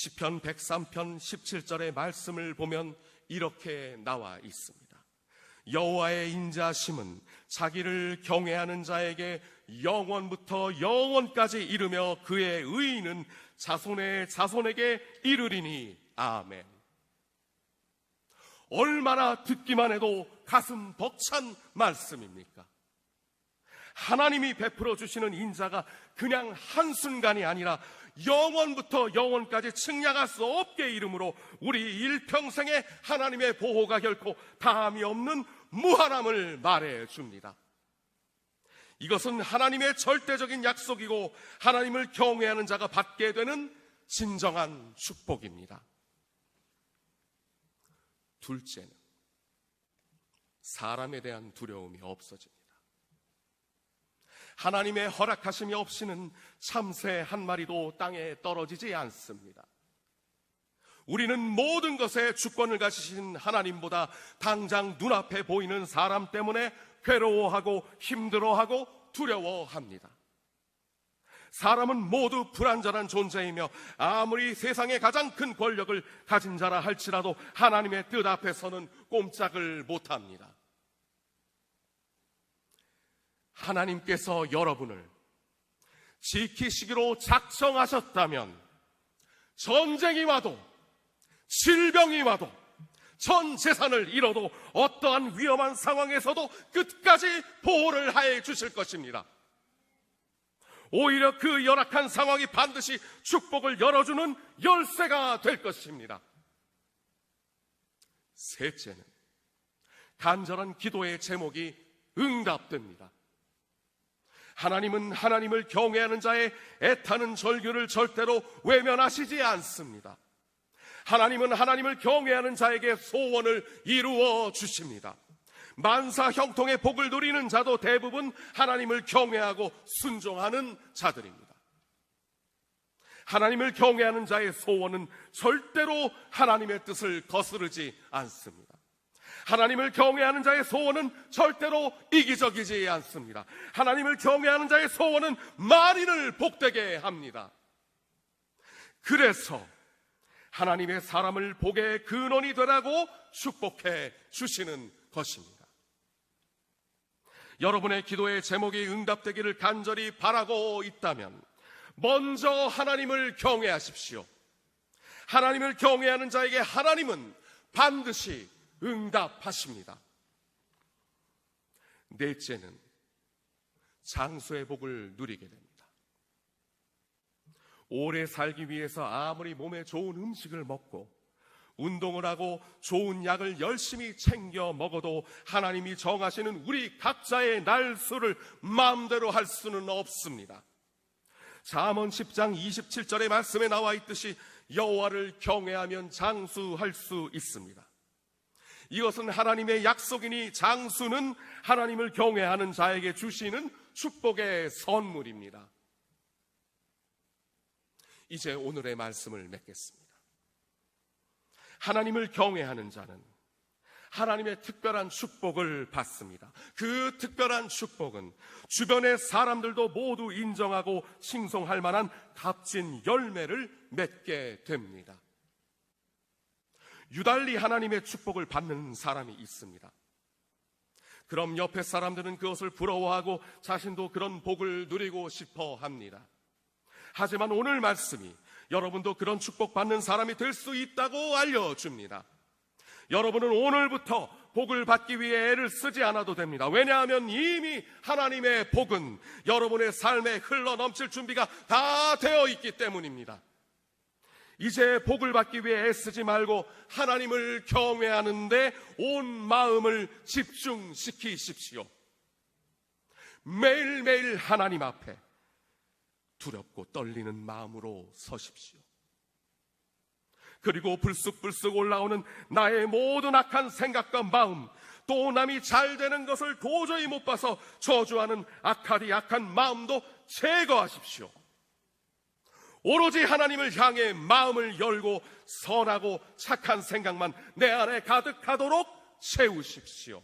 시편 103편 17절의 말씀을 보면 이렇게 나와 있습니다. 여호와의 인자심은 자기를 경외하는 자에게 영원부터 영원까지 이르며 그의 의인은 자손의 자손에게 이르리니 아멘. 얼마나 듣기만 해도 가슴 벅찬 말씀입니까? 하나님이 베풀어 주시는 인자가 그냥 한순간이 아니라 영원부터 영원까지 측량할 수 없게 이름으로 우리 일평생에 하나님의 보호가 결코 다함이 없는 무한함을 말해 줍니다. 이것은 하나님의 절대적인 약속이고 하나님을 경외하는 자가 받게 되는 진정한 축복입니다. 둘째는 사람에 대한 두려움이 없어집니다. 하나님의 허락하심이 없이는 참새 한 마리도 땅에 떨어지지 않습니다. 우리는 모든 것에 주권을 가지신 하나님보다 당장 눈앞에 보이는 사람 때문에 괴로워하고 힘들어하고 두려워합니다. 사람은 모두 불완전한 존재이며 아무리 세상에 가장 큰 권력을 가진 자라 할지라도 하나님의 뜻 앞에서는 꼼짝을 못합니다. 하나님께서 여러분을 지키시기로 작정하셨다면 전쟁이 와도 질병이 와도 전 재산을 잃어도 어떠한 위험한 상황에서도 끝까지 보호를 하해 주실 것입니다. 오히려 그 열악한 상황이 반드시 축복을 열어주는 열쇠가 될 것입니다. 셋째는 간절한 기도의 제목이 응답됩니다. 하나님은 하나님을 경외하는 자의 애타는 절규를 절대로 외면하시지 않습니다. 하나님은 하나님을 경외하는 자에게 소원을 이루어 주십니다. 만사 형통의 복을 누리는 자도 대부분 하나님을 경외하고 순종하는 자들입니다. 하나님을 경외하는 자의 소원은 절대로 하나님의 뜻을 거스르지 않습니다. 하나님을 경외하는 자의 소원은 절대로 이기적이지 않습니다. 하나님을 경외하는 자의 소원은 만인을 복되게 합니다. 그래서 하나님의 사람을 복의 근원이 되라고 축복해 주시는 것입니다. 여러분의 기도의 제목이 응답되기를 간절히 바라고 있다면 먼저 하나님을 경외하십시오. 하나님을 경외하는 자에게 하나님은 반드시 응답하십니다. 넷째는 장수의 복을 누리게 됩니다. 오래 살기 위해서 아무리 몸에 좋은 음식을 먹고 운동을 하고 좋은 약을 열심히 챙겨 먹어도 하나님이 정하시는 우리 각자의 날수를 마음대로 할 수는 없습니다. 잠언 10장 27절의 말씀에 나와 있듯이 여호와를 경외하면 장수할 수 있습니다. 이것은 하나님의 약속이니 장수는 하나님을 경외하는 자에게 주시는 축복의 선물입니다. 이제 오늘의 말씀을 맺겠습니다. 하나님을 경외하는 자는 하나님의 특별한 축복을 받습니다. 그 특별한 축복은 주변의 사람들도 모두 인정하고 칭송할 만한 값진 열매를 맺게 됩니다. 유달리 하나님의 축복을 받는 사람이 있습니다. 그럼 옆에 사람들은 그것을 부러워하고 자신도 그런 복을 누리고 싶어 합니다. 하지만 오늘 말씀이 여러분도 그런 축복받는 사람이 될 수 있다고 알려줍니다. 여러분은 오늘부터 복을 받기 위해 애를 쓰지 않아도 됩니다. 왜냐하면 이미 하나님의 복은 여러분의 삶에 흘러 넘칠 준비가 다 되어 있기 때문입니다. 이제 복을 받기 위해 애쓰지 말고 하나님을 경외하는데 온 마음을 집중시키십시오. 매일매일 하나님 앞에 두렵고 떨리는 마음으로 서십시오. 그리고 불쑥불쑥 올라오는 나의 모든 악한 생각과 마음, 또 남이 잘 되는 것을 도저히 못 봐서 저주하는 악하디 악한 마음도 제거하십시오. 오로지 하나님을 향해 마음을 열고 선하고 착한 생각만 내 안에 가득하도록 채우십시오.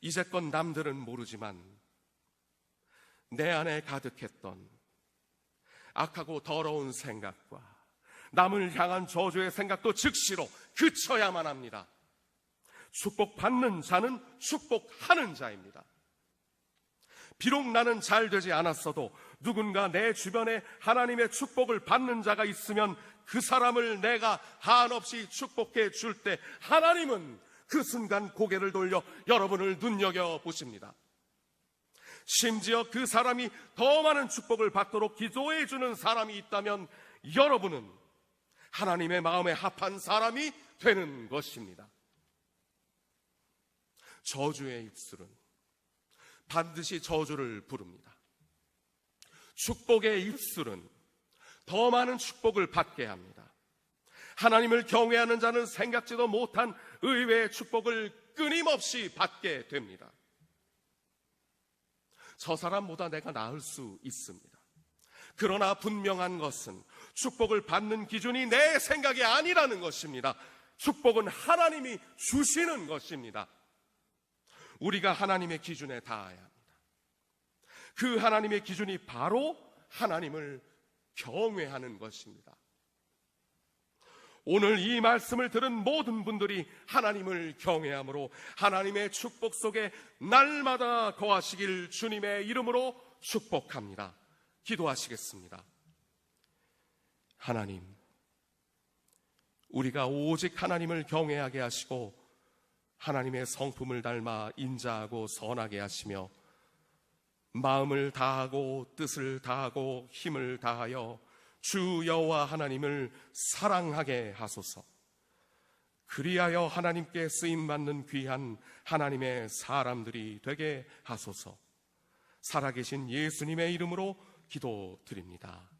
이제껏 남들은 모르지만 내 안에 가득했던 악하고 더러운 생각과 남을 향한 저주의 생각도 즉시로 그쳐야만 합니다. 축복받는 자는 축복하는 자입니다. 비록 나는 잘 되지 않았어도 누군가 내 주변에 하나님의 축복을 받는 자가 있으면 그 사람을 내가 한없이 축복해 줄 때 하나님은 그 순간 고개를 돌려 여러분을 눈여겨 보십니다. 심지어 그 사람이 더 많은 축복을 받도록 기도해 주는 사람이 있다면 여러분은 하나님의 마음에 합한 사람이 되는 것입니다. 저주의 입술은 반드시 저주를 부릅니다. 축복의 입술은 더 많은 축복을 받게 합니다. 하나님을 경외하는 자는 생각지도 못한 의외의 축복을 끊임없이 받게 됩니다. 저 사람보다 내가 나을 수 있습니다. 그러나 분명한 것은 축복을 받는 기준이 내 생각이 아니라는 것입니다. 축복은 하나님이 주시는 것입니다. 우리가 하나님의 기준에 닿아야 합니다. 그 하나님의 기준이 바로 하나님을 경외하는 것입니다. 오늘 이 말씀을 들은 모든 분들이 하나님을 경외함으로 하나님의 축복 속에 날마다 거하시길 주님의 이름으로 축복합니다. 기도하시겠습니다. 하나님, 우리가 오직 하나님을 경외하게 하시고 하나님의 성품을 닮아 인자하고 선하게 하시며 마음을 다하고 뜻을 다하고 힘을 다하여 주 여호와 하나님을 사랑하게 하소서. 그리하여 하나님께 쓰임 받는 귀한 하나님의 사람들이 되게 하소서. 살아계신 예수님의 이름으로 기도드립니다.